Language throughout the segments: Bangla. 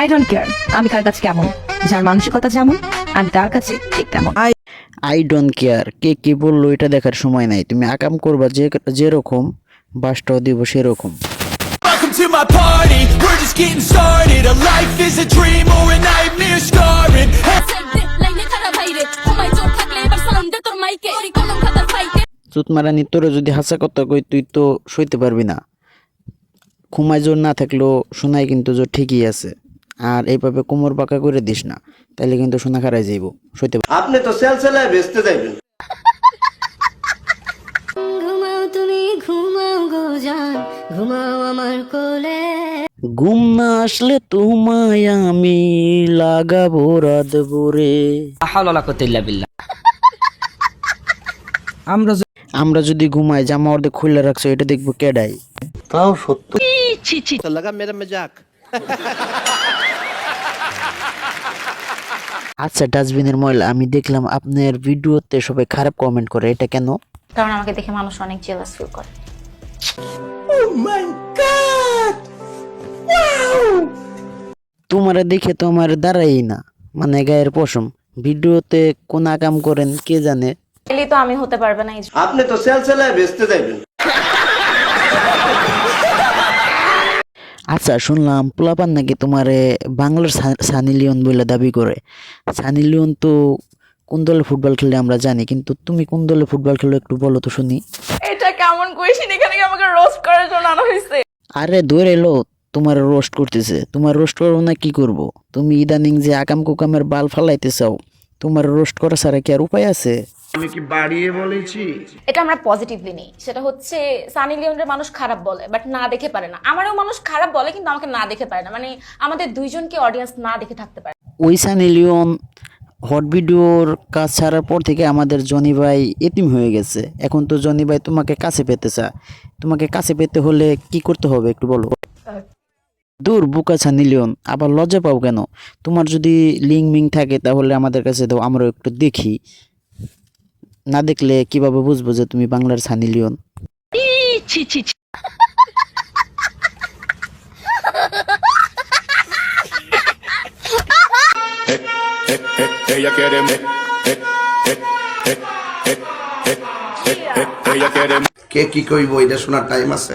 আই ডোন্ট কেয়ার আমি কার কাছে কেমন যার মানসিকতা যেমন আমি তার কাছে ঠিক তেমন। আই ডোন্ট কেয়ার কে কি বলল এটা দেখার সময় নাই। তুমি আকাম করবা যে যেরকম বাসটাও দিব সেরকম। Welcome to my party, we're just getting started. A life is a dream or a nightmare scarring. চুতমারানি তোরে যদি হাসা কথা কই তুই তো সইতে পারবি না। ঘুমায় জোর না থাকলেও শোনাই কিন্তু জোর ঠিকই আছে। আর এইভাবে কোমর পাকা করে দিস না তাইলে কিন্তু সোনা খারাই যাইব। সইতে আপনি তো সেলসেলায় বেচতে যাইবেন। ঘুমাও তুমি ঘুমাও গো জান ঘুমাও আমার কোলে। ঘুম না আসলে তোমায় আমি লাগাবো রাত ভরে। আমরা য- আমরা যদি ঘুমাই জামা অর্ধেক খুলে রাখছো এটা দেখব কেডাই। তাও সত্য। লাগা মেরা মজাক। আচ্ছা ডাস্টবিনের ময়লা আমি দেখলাম আপনার ভিডিওতে সবাই খারাপ কমেন্ট করে। এটা কেন? কারণ আমাকে দেখে মানুষ অনেক জেলাস ফিল করে। তোমারে দেখে তো আমার দাঁড়াই না মানে গায়ের পশম। ভিডিওতে কোন কাম করেন কে জানে? এলি তো আমি হতে পারবে না আপনি তো সেলসেলায় বেচতে যাইবেন। আচ্ছা শুনলাম পোলাপান নাকি তোমারে বাংলার সানি লিওন বলে দাবি করে? সানি লিওন তো কোন দলে ফুটবল খেলে আমরা জানি কিন্তু তুমি কোন দলে ফুটবল খেলো একটু বলো তো শুনি। এটা কেমন কোয়েশ্চেন এখানে কি আমাকে রোস্ট করার জন্য আনা হয়েছে আরে দৌড়ে এলো তোমার রোস্ট করতেছে। তোমার রোস্ট করব না কি করব? তুমি ইদানিং যে আকাম কুকামের বাল ফালাইতে চাও তোমার রোস্ট করা ছাড়া কি আর উপায় আছে? এটা আমরা পজিটিভলি নেই। সেটা হচ্ছে সানি লিওনের মানুষ খারাপ বলে বাট না দেখে পারে না। আমারও মানুষ খারাপ বলে কিন্তু আমাকে না দেখে পারে না। মানে আমাদের দুইজনকে অডিয়েন্স না দেখে থাকতে পারে। ওই সানি লিওন হট ভিডিওর কাজ ছাড়ার পর থেকে আমাদের জনি ভাই এতিম হয়ে গেছে। এখন তো জনি ভাই তোমাকে কাছে পেতে চা তোমাকে কাছে পেতে হলে কি করতে হবে একটু বলো? দূর বুকা সানি লিওন আবার লজ্জা পাও কেন? তোমার যদি লিঙ্ক মিং থাকে তাহলে আমাদের কাছে দাও আমরা একটু দেখি। না দেখলে কীভাবে বুঝব যে তুমি বাংলার Sunny Leone? Ella quiere me Ella quiere কে কি কইব? এটা শোনার টাইম আছে।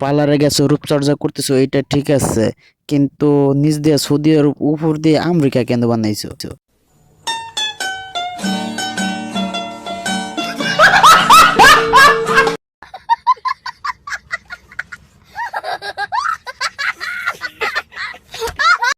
পার্লারে গেছো, রূপচর্চা করতেছো এটা ঠিক আছে। কিন্তু নিজ দিয়ে সৌদি আরব, উপর দিয়ে আমেরিকা কেন বানাইছো?